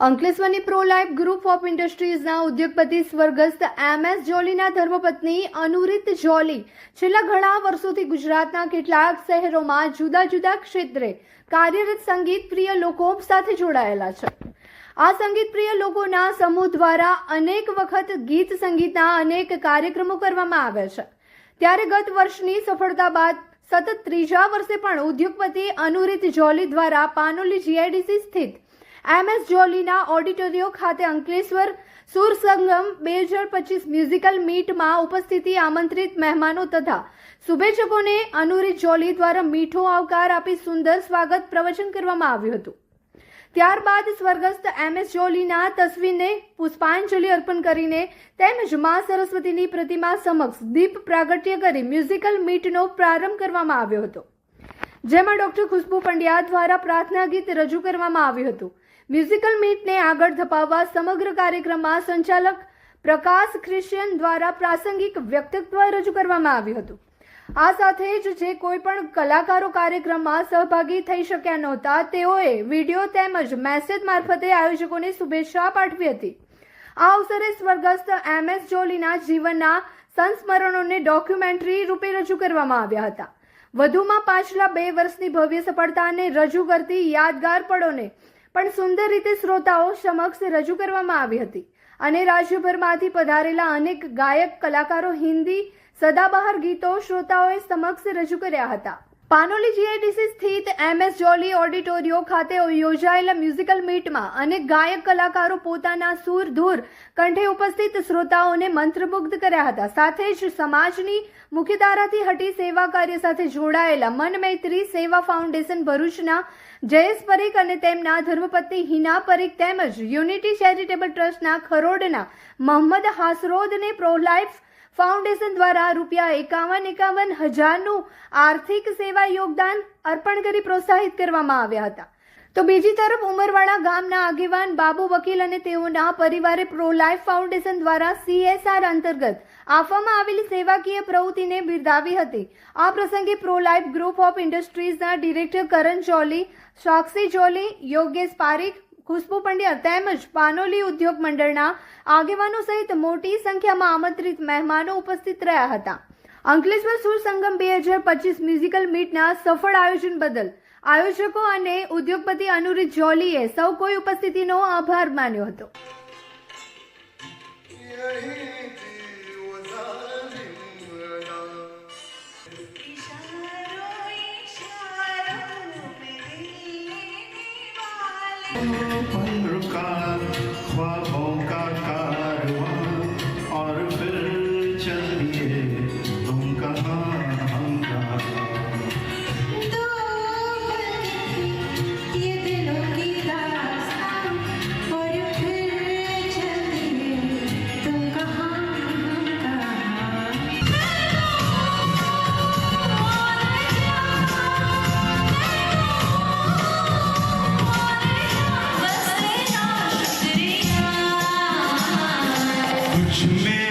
અંકલેશ્વરની pro life group of ઇન્ડસ્ટ્રીઝના ઉદ્યોગપતિ સ્વર્ગસ્થ એમ એસ જોલીના ધર્મપત્ની અનુરિત જોલી છેલ્લા ઘણા વર્ષોથી ગુજરાતના કેટલાક શહેરોમાં જુદા જુદા ક્ષેત્રે કાર્યરત સંગીત પ્રિય લોકો સાથે જોડાયેલા છે. આ સંગીત પ્રિય લોકોના સમૂહ દ્વારા અનેક વખત ગીત સંગીતના અનેક કાર્યક્રમો કરવામાં આવ્યા છે. ત્યારે ગત વર્ષની સફળતા બાદ સતત ત્રીજા વર્ષે પણ ઉદ્યોગપતિ અનુરીત જોલી દ્વારા પાનોલી જીઆઈડીસી સ્થિત એમ એસ જોલીના ઓડિટોરિયો ખાતે અંકલેશ્વર સુર સંગમ બે હજાર પચીસ મ્યુઝિકલ મીટમાં ઉપસ્થિતિ આમંત્રિત મહેમાનો તથા શુભેચ્છકોને અનુરિત જોલી દ્વારા મીઠો આવકાર આપી સુંદર સ્વાગત પ્રવચન કરવામાં આવ્યું હતું. ત્યારબાદ સ્વર્ગસ્થ એમ એસ જોલીના તસવીરને પુષ્પાંજલિ અર્પણ કરીને તેમજ મા સરસ્વતીની પ્રતિમા સમક્ષ દીપ પ્રાગટ્ય કરી મ્યુઝિકલ મીટનો પ્રારંભ કરવામાં આવ્યો હતો. જેમાં ડોક્ટર ખુશ્બુ પંડ્યા દ્વારા પ્રાર્થના ગીત રજૂ કરવામાં આવ્યું હતું. મ્યુઝિકલ મીટને આગળ ધપાવવા સમગ્ર કાર્યક્રમમાં સંચાલક પ્રકાશ ક્રિશ્ચિયન દ્વારા પ્રાસંગિક વ્યક્તિત્વ રજૂ કરવામાં આવ્યું હતું. આ સાથે જ જે કોઈ પણ કલાકારો કાર્યક્રમમાં સહભાગી થઈ શક્યા નહોતા, તેઓએ વીડિયો તેમજ મેસેજ મારફતે આયોજકોને શુભેચ્છા પાઠવી હતી. આ અવસરે સ્વર્ગસ્થ એમ એસ જોલીના જીવનના સંસ્મરણોને ડોક્યુમેન્ટરી રૂપે રજૂ કરવામાં આવ્યા હતા. વધુમાં પાછલા બે વર્ષની ભવ્ય સફળતાને રજૂ કરતી યાદગાર પળોને પણ સુંદર રીતે શ્રોતાઓ સમક્ષ રજૂ કરવામાં આવી હતી. અને રાજ્યભરમાંથી પધારેલા અનેક ગાયક, કલાકારો હિન્દી સદાબહાર ગીતો શ્રોતાઓએ સમક્ષ રજૂ કર્યા હતા. પાનોલી જીઆઈડીસી સ્થિત એમ એસ જોલી ઓડિટોરિયો ખાતે યોજાયેલા મ્યુઝિકલ મીટમાં અનેક ગાયક કલાકારો પોતાના સૂર ધૂર કંઠે ઉપસ્થિત શ્રોતાઓને મંત્રમુગ્ધ કર્યા હતા. સાથે જ સમાજની મુખ્યધારાથી હટી સેવા કાર્ય સાથે જોડાયેલા મન મૈત્રી સેવા ફાઉન્ડેશન ભરૂચના જયેશ પરીખ અને તેમના ધર્મપત્ની હિના પરીખ તેમજ યુનિટી ચેરિટેબલ ટ્રસ્ટના ખરોડના મોહમ્મદ હાસરોદને પ્રો લાઈફ ફાઉન્ડેશન દ્વારા રૂપિયા એકાવન એકાવન હજારનું આર્થિક સેવા યોગદાન અર્પણ કરી પ્રોત્સાહિત કરવામાં આવ્યા હતા. તો બીજી તરફ ઉમરવાડા ગામના આગેવાન બાબુ વકીલ અને તેઓના પરિવારે પ્રો લાઈફ ફાઉન્ડેશન દ્વારા સીએસઆર અંતર્ગત આપવામાં આવેલી સેવાકીય પ્રવૃત્તિને બિરદાવી હતી. આ પ્રસંગે પ્રો લાઈફ ગ્રુપ ઓફ ઇન્ડસ્ટ્રીઝના ડિરેક્ટર કરણ જોલી સાક્ષી જોલી યોગેશ પારીખ ખુશ્બુ પંડ્યા તેમજ પાનોલી ઉદ્યોગ મંડળના આગેવાનો સહિત મોટી સંખ્યામાં આમંત્રિત મહેમાનો ઉપસ્થિત રહ્યા હતા. અંકલેશ્વર સુર સંગમ બે હજાર પચીસ મ્યુઝિકલ મીટના સફળ આયોજન બદલ આયોજકો અને ઉદ્યોગપતિ અનુરીત જોલીએ સૌ કોઈ ઉપસ્થિતિનો આભાર માન્યો હતો. 과봉간 me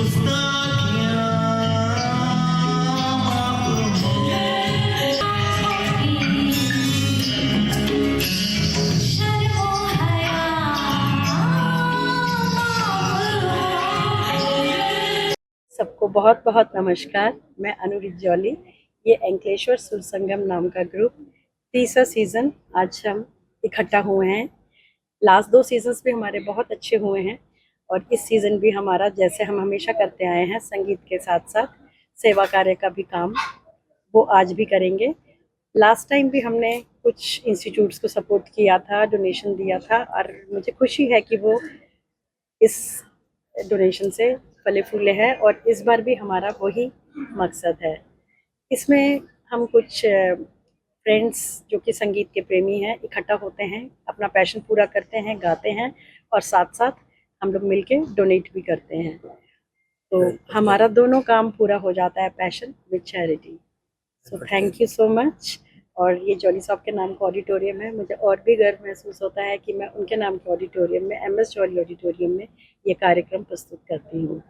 सबको बहुत बहुत नमस्कार। मैं अनुरित जौली। ये एंकलेश्वर सुर संगम नाम का ग्रुप तीसरा सीज़न आज हम इकट्ठा हुए हैं। लास्ट दो सीजन्स भी हमारे बहुत अच्छे हुए हैं। और इस सीज़न भी हमारा जैसे हम हमेशा करते आए हैं, संगीत के साथ साथ, सेवा कार्य का भी काम, वो आज भी करेंगे। लास्ट टाइम भी हमने कुछ इंस्टीट्यूट्स को सपोर्ट किया था डोनेशन दिया था, और मुझे खुशी है कि वो इस डोनेशन से फले फूले हैं, और इस बार भी हमारा वही मकसद है। इसमें हम कुछ फ्रेंड्स जो कि संगीत के प्रेमी हैं, इकट्ठा होते हैं, अपना पैशन पूरा करते हैं, गाते हैं, और साथ साथ हम लोग मिलके डोनेट भी करते हैं। तो हमारा दोनों काम पूरा हो जाता है passion with charity so thank you so much और ये जॉली साहब के नाम का ऑडिटोरियम है। मुझे और भी गर्व महसूस होता है कि मैं उनके नाम के ऑडिटोरियम में एम एस जॉली ऑडिटोरियम में ये कार्यक्रम प्रस्तुत करती हूँ।